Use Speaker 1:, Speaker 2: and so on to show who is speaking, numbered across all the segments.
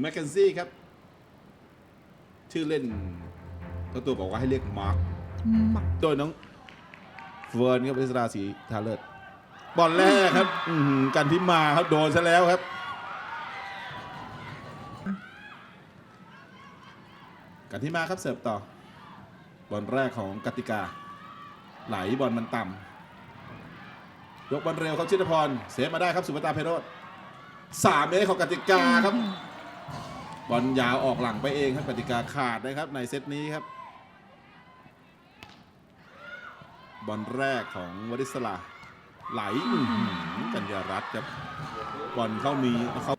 Speaker 1: แมคเคนซี่ครับ ชื่อเล่นตัวตัวบอกว่าให้เรียกมาร์ค
Speaker 2: หมัก
Speaker 1: โดยน้องเฟิร์นครับพิศราศีทาเลิศบอลแรกครับ อื้อหือกันที่มาครับโดนซะแล้วครับ กันที่มาครับเสิร์ฟต่อ บอลแรกของกติกา ไหลบอลมันต่ำ ยกบอลเร็วครับชิตพรเซฟมาได้ครับสุภตาเพโรดสามเมตรของกติกาครับ บอลยาวออกหลังไปเองครับกติกาขาดนะครับในเซตนี้ครับ บอลแรกของวริศลาไหลอื้อหือกัญญารัตน์ครับบอลเข้ามีเข้า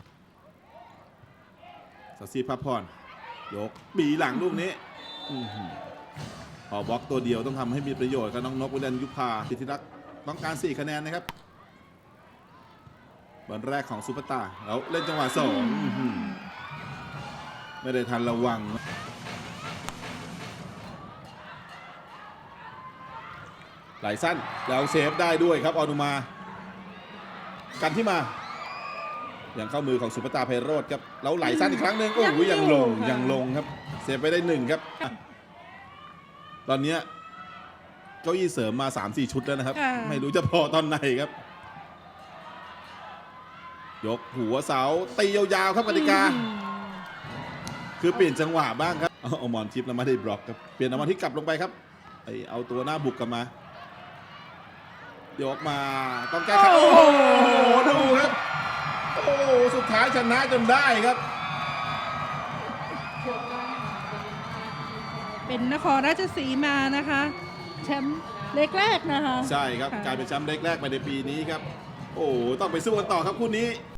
Speaker 1: สัสซีพับพรยกบีหลังลูกนี้อื้อหือพอบล็อกตัวเดียวต้องทำให้มีประโยชน์กับน้องนกวิเดนยุพาสิทธิรักษ์ ต้องการ 4 คะแนนนะครับบอลแรกของซุปเปอร์ตาร์แล้วเล่นจังหวะสองไม่ได้ทันระวัง ไหลสั้น แล้วเซฟได้ด้วยครับออนุมา กันที่มาอย่างเข้ามือของสุภตาเพโรดครับแล้วไหลสั้นอีกครั้งหนึ่งโอ้โหยังลงยังลงครับ เซฟไปได้หนึ่งครับ ตอนนี้ ก้าอี้เสริมมา 3-4 ชุดแล้วนะครับ
Speaker 2: ค่ะ
Speaker 1: ไม่รู้จะพอตอนไหนครับ ยกหัวเสาตียาวๆครับกติกาคือเปลี่ยนจังหวะบ้างครับ เอาเอาหมอนทิปแล้วไม่ได้บล็อกครับเปลี่ยนเอาหมอนทิปกลับลงไปครับไอเอาตัวหน้าบุกกลับมา ยกมาต้องแก้ไขโอ้โหดูครับ โอ้โหสุดท้ายชนะจนได้ครับ
Speaker 2: เป็นนครราชสีมานะคะ แชมป์เล็กแรกนะคะ
Speaker 1: ใช่ครับ
Speaker 2: ค่ะ
Speaker 1: กลายเป็นแชมป์เล็กแรกไปในปีนี้ครับ โอ้โหต้องไปสู้กันต่อครับคู่นี้